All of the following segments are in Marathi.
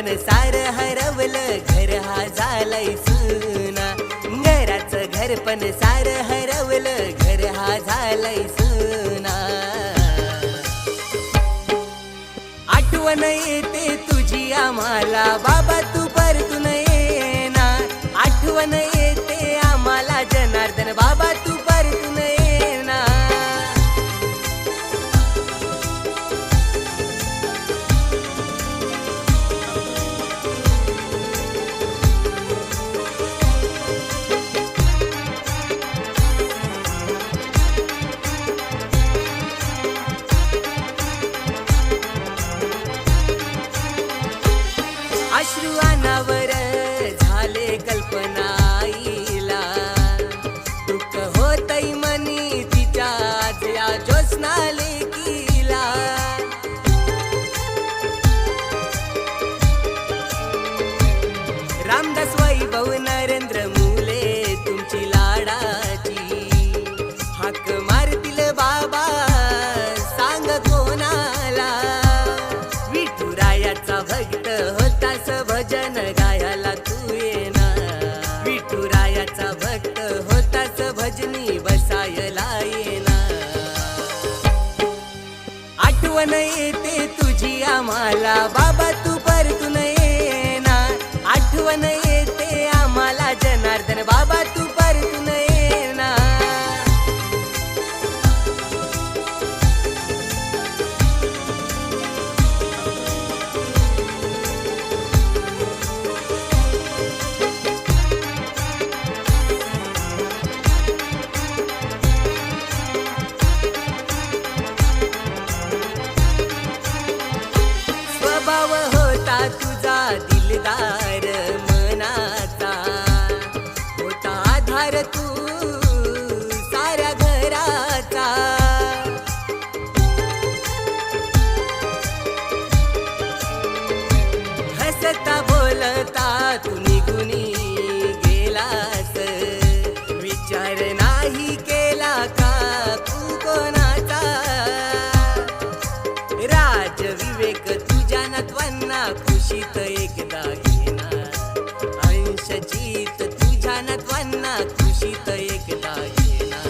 पण सार हरवलं घर हा झालाय सुना. घराचं घर पण सार हरवलं घर हा झालाय सुना. आठवण येते तुझी आम्हाला बाबा झाले कल्पनाईला. दुःख होतई मनी तिच्या आज या ज्योत्स्ना लेकीला. रामदास वैभव नरेंद्र मुले तुमची लाडाची. हाक मारतील बाबा सांग कोणाला. विठुरायाचा भक्त होतास भजन आठवण येते तुझी आम्हाला. बाबा तू परतून येणार आठवण येते बोलता निघुनी गेलास? विचार नाही केला का तू कोणाचा? राज विवेक तुझ्या नत्वांना खुशीत एकदा घेणार. अंश जीत तुझ्या नत्वांना खुशीत एकदा घेणार.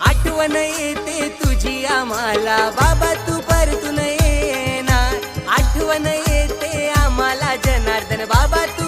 आठवण येते तुझी आम्हाला बाबा तू जनार्दन बाबा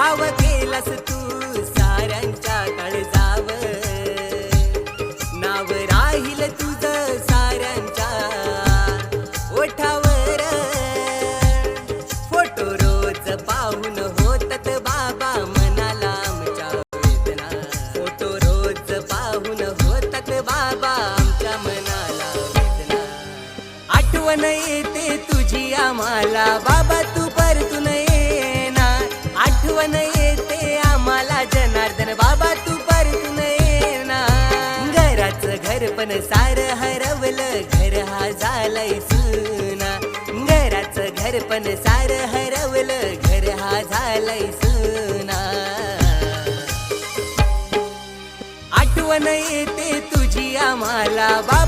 भाव केलास तू साऱ्यांच्या काळजाव नाव राहील तुझ साऱ्यांच्या ओठावर. फोटो रोज पाहून होतात बाबा मनाला आमच्या वेदना. फोटो रोज पाहून होतात बाबा आमच्या मनाला वेदना. आठवण येते तुझी आम्हाला. बाबा तू आठवण येते आम्हाला जनार्दन. बाबा तू परतून येणार. घराचं घर पण सार हरवलं घर हा झालाय सुना. घराचं घर पण सार हरवलं घर हा झालाय सुना. आठवण येते तुझी आम्हाला. बाबा